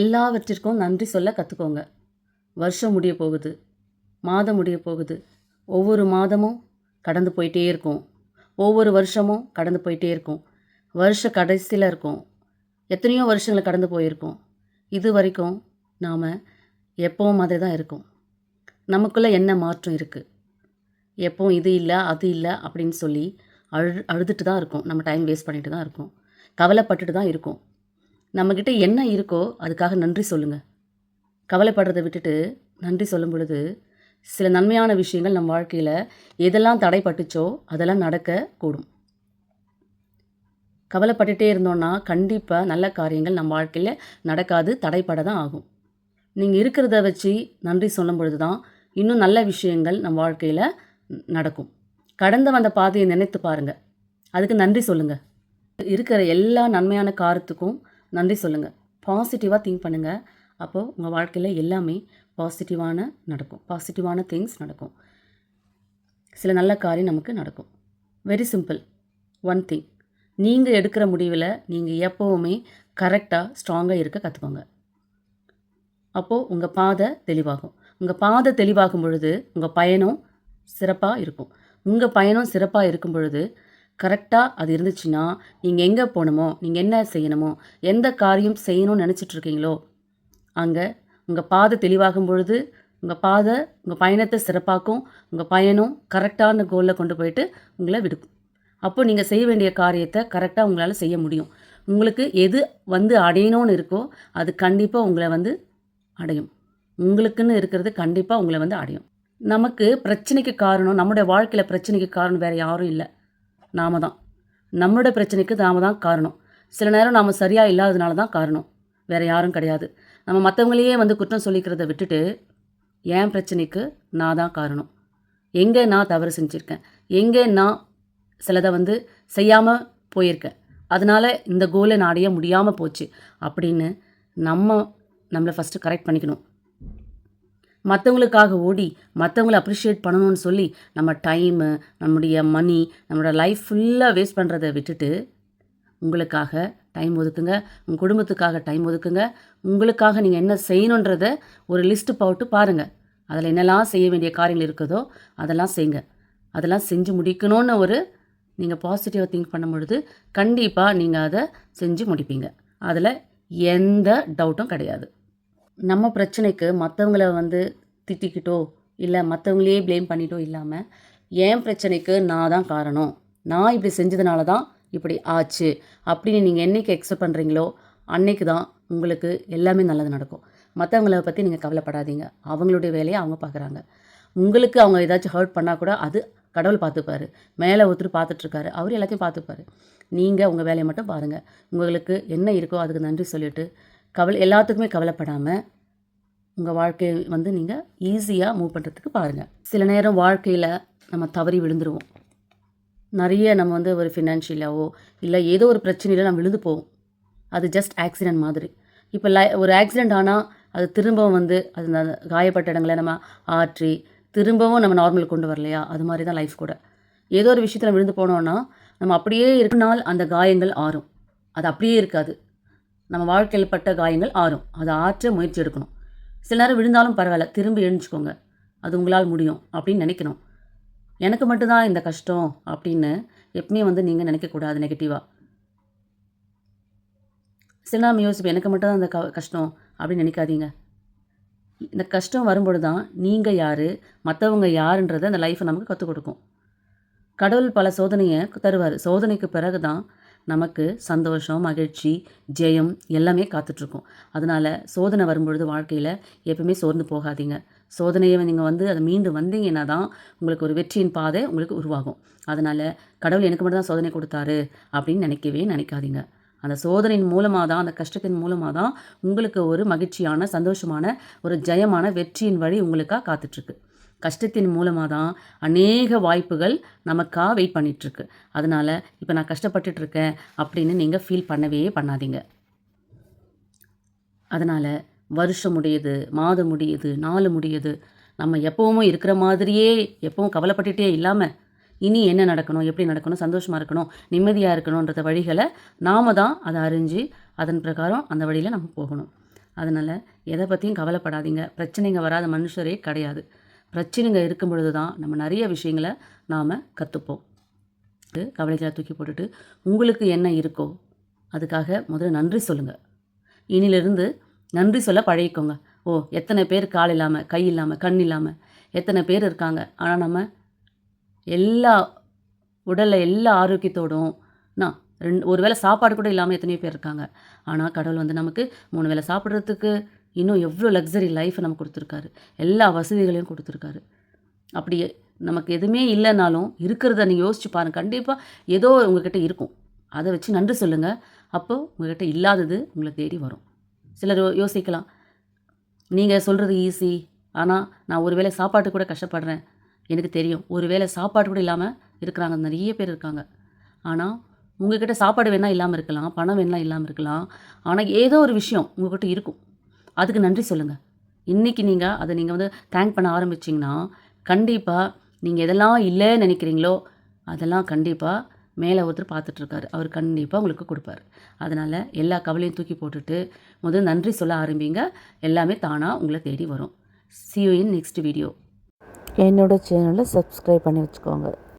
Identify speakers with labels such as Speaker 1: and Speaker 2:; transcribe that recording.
Speaker 1: எல்லாவற்றிற்கும் நன்றி சொல்ல கற்றுக்கோங்க வருஷம் முடிய போகுது. மாதம் முடிய போகுது. ஒவ்வொரு மாதமும் கடந்து போயிட்டே இருக்கும். ஒவ்வொரு வருஷமும் கடந்து போயிட்டே இருக்கும். வருஷ கடைசியில் இருக்கும். எத்தனையோ வருஷங்களை கடந்து போயிருக்கோம். இது வரைக்கும் நாம் எப்போவும் மாதிரி தான் இருக்கும். நமக்குள்ளே என்ன மாற்றம் இருக்குது எப்போவும் இது இல்லை அது இல்லை அப்படின்னு சொல்லி அழு அழுதுட்டு தான் இருக்கும். நம்ம டைம் வேஸ்ட் பண்ணிட்டு தான் இருக்கோம். கவலைப்பட்டுட்டு தான் இருக்கோம். நம்மக்கிட்ட என்ன இருக்கோ அதுக்காக நன்றி சொல்லுங்கள் கவலைப்படுறதை விட்டுட்டு நன்றி சொல்லும் பொழுது சில நன்மையான விஷயங்கள் நம் வாழ்க்கையில் எதெல்லாம் தடைப்பட்டுச்சோ அதெல்லாம் நடக்க கூடும். கவலைப்பட்டுட்டே இருந்தோன்னா கண்டிப்பாக நல்ல காரியங்கள் நம்ம வாழ்க்கையில் நடக்காது தடைப்பட தான் ஆகும். நீங்கள் இருக்கிறத வச்சு நன்றி சொல்லும் பொழுது தான் இன்னும் நல்ல விஷயங்கள் நம் வாழ்க்கையில் நடக்கும். கடந்து வந்த பாதையை நினைத்து பாருங்கள் அதுக்கு நன்றி சொல்லுங்கள் இருக்கிற எல்லா நன்மையான காரத்துக்கும் நன்றி சொல்லுங்கள் பாசிட்டிவாக திங்க் பண்ணுங்கள் அப்போது உங்கள் வாழ்க்கையில் எல்லாமே பாசிட்டிவான நடக்கும். பாசிட்டிவான திங்ஸ் நடக்கும். சில நல்ல காரியம் நமக்கு நடக்கும். வெரி சிம்பிள் ஒன் திங் நீங்கள் எடுக்கிற முடிவில் நீங்கள் எப்போவுமே கரெக்டாக ஸ்ட்ராங்காக இருக்க கற்றுக்கோங்க அப்போது உங்கள் பாதை தெளிவாகும். உங்கள் பாதை தெளிவாகும் பொழுது உங்கள் பயணம் சிறப்பாக இருக்கும். உங்கள் பயணம் சிறப்பாக இருக்கும் பொழுது கரெக்டாக அது இருந்துச்சுன்னா நீங்கள் எங்கே போகணுமோ நீங்கள் என்ன செய்யணுமோ எந்த காரியம் செய்யணும்னு நினச்சிட்ருக்கீங்களோ அங்கே உங்கள் பாதை தெளிவாகும் பொழுது உங்கள் பாதை உங்கள் பயணத்தை சிறப்பாக்கும் உங்கள் பயணம் கரெக்டான கோலில் கொண்டு போயிட்டு உங்களை விடும் அப்போ நீங்கள் செய்ய வேண்டிய காரியத்தை கரெக்டாக உங்களால் செய்ய முடியும். உங்களுக்கு எது வந்து அடையணும்னு இருக்கோ அது கண்டிப்பாக உங்களை வந்து அடையும். உங்களுக்குன்னு இருக்கிறது கண்டிப்பாக உங்களை வந்து அடையும். நமக்கு பிரச்சனைக்கு காரணம் நம்முடைய வாழ்க்கையில் பிரச்சனைக்கு காரணம் வேறு யாரும் இல்லை. நாம தான். நம்மளோட பிரச்சனைக்கு நாம தான் காரணம். சில நேரம் நாம் சரியாக இல்லாததுனால தான் காரணம். வேறு யாரும் கிடையாது. நம்ம மற்றவங்களையே வந்து குற்றம் சொல்லிக்கிறத விட்டுட்டு என் பிரச்சனைக்கு நான் தான் காரணம். எங்கே நான் தவறு செஞ்சுருக்கேன்? எங்கே நான் சிலதை வந்து செய்யாமல் போயிருக்கேன்? அதனால் இந்த கோலை நான் அடைய முடியாமல் போச்சு. அப்படின்னு நம்ம நம்மளை ஃபஸ்ட்டு கரெக்ட் பண்ணிக்கணும். மற்றவங்களுக்காக ஓடி மற்றவங்கள அப்ரிஷியேட் பண்ணணும்னு சொல்லி நம்ம டைமு நம்முடைய மணி நம்மளோட லைஃப் ஃபுல்லாக வேஸ்ட் பண்ணுறதை விட்டுட்டு உங்களுக்காக டைம் ஒதுக்குங்க. உங்கள் குடும்பத்துக்காக டைம் ஒதுக்குங்க. உங்களுக்காக நீங்கள் என்ன செய்யணுன்றத ஒரு லிஸ்ட்டு போட்டு பாருங்கள் அதில் என்னெல்லாம் செய்ய வேண்டிய காரியங்கள் இருக்குதோ அதெல்லாம் செய்யுங்க. அதெல்லாம் செஞ்சு முடிக்கணும்னு ஒரு நீங்கள் பாசிட்டிவாக திங்க் பண்ணும் பொழுது கண்டிப்பாக நீங்கள் அதை செஞ்சு முடிப்பீங்க. அதில் எந்த டவுட்டும் கிடையாது. நம்ம பிரச்சனைக்கு மற்றவங்கள வந்து திட்டிக்கிட்டோ இல்லை மற்றவங்களையே ப்ளேம் பண்ணிட்டோ இல்லாமல் என் பிரச்சனைக்கு நான் தான் காரணம். நான் இப்படி செஞ்சதுனால தான் இப்படி ஆச்சு. அப்படின்னு நீங்கள் என்றைக்கு எக்ஸப்ட் பண்ணுறீங்களோ அன்னைக்கு தான் உங்களுக்கு எல்லாமே நல்லது நடக்கும். மற்றவங்கள பற்றி நீங்கள் கவலைப்படாதீங்க. அவங்களுடைய வேலையை அவங்க பார்க்குறாங்க உங்களுக்கு அவங்க ஏதாச்சும் ஹர்ட் பண்ணால் கூட அது கடவுள் பார்த்துப்பாரு மேலே ஒருத்தர் பார்த்துட்ருக்காரு அவர் எல்லாத்தையும் பார்த்துப்பாரு நீங்கள் உங்கள் வேலையை மட்டும் பாருங்கள் உங்களுக்கு என்ன இருக்கோ அதுக்கு நன்றி சொல்லிவிட்டு கவலை எல்லாத்துக்குமே கவலைப்படாமல் உங்கள் வாழ்க்கையை வந்து நீங்கள் ஈஸியாக மூவ் பண்ணுறதுக்கு பாருங்கள் சில நேரம் வாழ்க்கையில் நம்ம தவறி விழுந்துருவோம். நிறைய நம்ம வந்து ஒரு ஃபினான்ஷியலாவோ இல்லை ஏதோ ஒரு பிரச்சனையில் நம்ம விழுந்து போவோம். அது ஜஸ்ட் ஆக்சிடென்ட் மாதிரி. இப்போ லை ஒரு ஆக்சிடென்ட் ஆனால் அது திரும்பவும் வந்து அது காயப்பட்ட இடங்களை நம்ம ஆற்றி திரும்பவும் நம்ம நார்மல் கொண்டு வரலையா? அது மாதிரி தான் லைஃப் கூட. ஏதோ ஒரு விஷயத்தில் விழுந்து போனோன்னா நம்ம அப்படியே இருக்கனால் அந்த காயங்கள் ஆறும். அது அப்படியே இருக்காது. நம்ம வாழ்க்கையில் பட்ட காயங்கள் ஆறும். அதை ஆற்ற முயற்சி எடுக்கணும். சில நேரம் விழுந்தாலும் பரவாயில்ல திரும்பி எழுந்துச்சுக்கோங்க. அது உங்களால் முடியும் அப்படின்னு நினைக்கணும். எனக்கு மட்டும்தான் இந்த கஷ்டம் அப்படின்னு எப்பவுமே வந்து நீங்கள் நினைக்கக்கூடாது நெகட்டிவாக சில நேரம் யோசிப்பு எனக்கு மட்டும்தான் இந்த க கஷ்டம் அப்படின்னு நினைக்காதீங்க. இந்த கஷ்டம் வரும்பொழுது தான் நீங்கள் யார் மற்றவங்க யாருன்றதை அந்த லைஃப்பை நமக்கு கற்றுக் கொடுக்கும். கடவுள் பல சோதனையை தருவார். சோதனைக்கு பிறகு தான் நமக்கு சந்தோஷம் மகிழ்ச்சி ஜெயம் எல்லாமே காத்துட்ருக்கும். அதனால் சோதனை வரும்பொழுது வாழ்க்கையில் எப்பவுமே சோர்ந்து போகாதீங்க. சோதனையை நீங்கள் வந்து அதை மீண்டு வந்தீங்கன்னா தான் உங்களுக்கு ஒரு வெற்றியின் பாதை உங்களுக்கு உருவாகும். அதனால் கடவுள் எனக்கு மட்டும் தான் சோதனை கொடுத்தாரு அப்படின்னு நினைக்கவே நினைக்காதீங்க. அந்த சோதனையின் மூலமாக தான் அந்த கஷ்டத்தின் மூலமாக தான் உங்களுக்கு ஒரு மகிழ்ச்சியான சந்தோஷமான ஒரு ஜெயமான வெற்றியின் வழி உங்களுக்காக காத்துட்ருக்கு. கஷ்டத்தின் மூலமாக தான் அநேக வாய்ப்புகள் நமக்காக வெயிட் பண்ணிகிட்ருக்கு அதனால் இப்போ நான் கஷ்டப்பட்டுட்ருக்கேன் அப்படின்னு நீங்கள் ஃபீல் பண்ணவே பண்ணாதீங்க. அதனால் வருஷம் முடியுது மாதம் முடியுது நாள் முடியுது நம்ம எப்போவும் இருக்கிற மாதிரியே எப்பவும் கவலைப்பட்டுகிட்டே இல்லாமல் இனி என்ன நடக்கணும் எப்படி நடக்கணும் சந்தோஷமாக இருக்கணும் நிம்மதியாக இருக்கணுன்றத வழிகளை நாம தான் அதை அறிஞ்சு அதன் பிரகாரம் அந்த வழியில் நம்ம போகணும். அதனால் எதை பற்றியும் கவலைப்படாதீங்க. பிரச்சனைங்க வராத மனுஷரே கிடையாது. பிரச்சனைங்க இருக்கும் பொழுது தான் நம்ம நிறைய விஷயங்களை நாம் கற்றுப்போம் கவலைகளை தூக்கி போட்டுட்டு உங்களுக்கு என்ன இருக்கோ அதுக்காக முதல்ல நன்றி சொல்லுங்கள் இனிலிருந்து நன்றி சொல்ல பழகிக்கோங்க. ஓ எத்தனை பேர் கால் இல்லாமல் கை இல்லாமல் கண் இல்லாமல் எத்தனை பேர் இருக்காங்க. ஆனால் நம்ம எல்லா உடலில் எல்லா ஆரோக்கியத்தோடும் நான் ரெண்டு ஒரு வேளை சாப்பாடு கூட இல்லாமல் எத்தனையோ பேர் இருக்காங்க. ஆனால் கடவுள் வந்து நமக்கு மூணு வேளை சாப்பிட்றதுக்கு இன்னும் எவ்வளோ லக்ஸரி லைஃப்பை நமக்கு கொடுத்துருக்காரு. எல்லா வசதிகளையும் கொடுத்துருக்காரு. அப்படி நமக்கு எதுவுமே இல்லைனாலும் இருக்கிறத நீங்கள் யோசிச்சு பாருங்கள் கண்டிப்பாக ஏதோ உங்ககிட்ட இருக்கும். அதை வச்சு நன்றி சொல்லுங்கள் அப்போது உங்ககிட்ட இல்லாதது உங்களை தேடி வரும். சிலர் யோசிக்கலாம். நீங்கள் சொல்கிறது ஈஸி ஆனால் நான் ஒரு வேளை சாப்பாட்டு கூட கஷ்டப்படுறேன். எனக்கு தெரியும். ஒரு வேளை சாப்பாடு கூட இல்லாமல் இருக்கிறாங்க. நிறைய பேர் இருக்காங்க. ஆனால் உங்கள்கிட்ட சாப்பாடு வேணால் இல்லாமல் இருக்கலாம். பணம் வேணால் இல்லாமல் இருக்கலாம். ஆனால் ஏதோ ஒரு விஷயம் உங்கள்கிட்ட இருக்கும். அதுக்கு நன்றி சொல்லுங்கள் இன்றைக்கி நீங்கள் அதை நீங்கள் வந்து தேங்க் பண்ண ஆரம்பிச்சிங்கன்னா கண்டிப்பாக நீங்கள் எதெல்லாம் இல்லைன்னு நினைக்கிறீங்களோ அதெல்லாம் கண்டிப்பாக மேலே ஒருத்தர் பார்த்துட்ருக்காரு. அவர் கண்டிப்பாக உங்களுக்கு கொடுப்பாரு. அதனால் எல்லா கவலையும் தூக்கி போட்டுட்டு முதல் நன்றி சொல்ல ஆரம்பிங்க. எல்லாமே தானாக உங்களை தேடி வரும். See இன் நெக்ஸ்ட் வீடியோ
Speaker 2: என்னோட சேனலை சப்ஸ்கிரைப் பண்ணி வச்சுக்கோங்க.